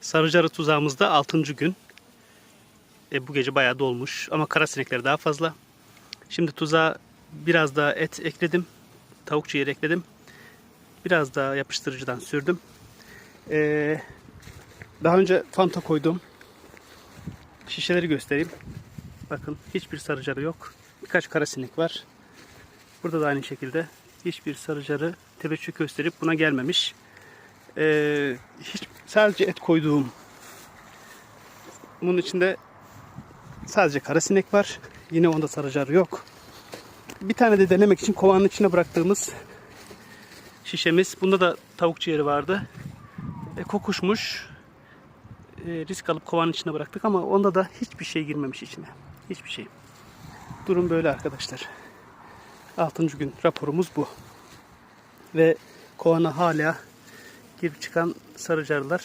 Sarıcarı tuzağımızda 6. gün. E, bu gece bayağı dolmuş ama kara sinekler daha fazla. Şimdi tuzağa biraz daha et ekledim. Tavuk ciğer ekledim. Biraz daha yapıştırıcıdan sürdüm. E, daha önce fanta koydum. Şişeleri göstereyim. Bakın hiçbir sarıcarı yok. Birkaç kara sinek var. Burada da aynı şekilde hiçbir sarıcarı tebeşir gösterip buna gelmemiş. Ee, hiç sadece et koyduğum bunun içinde sadece kara sinek var. Yine onda sarıcarı yok. Bir tane de denemek için kovanın içine bıraktığımız şişemiz. Bunda da tavuk ciğeri vardı. E, kokuşmuş. E, risk alıp kovanın içine bıraktık ama onda da hiçbir şey girmemiş içine. Hiçbir şey. Durum böyle arkadaşlar. 6. gün raporumuz bu. Ve kovana hala girip çıkan sarıcarlar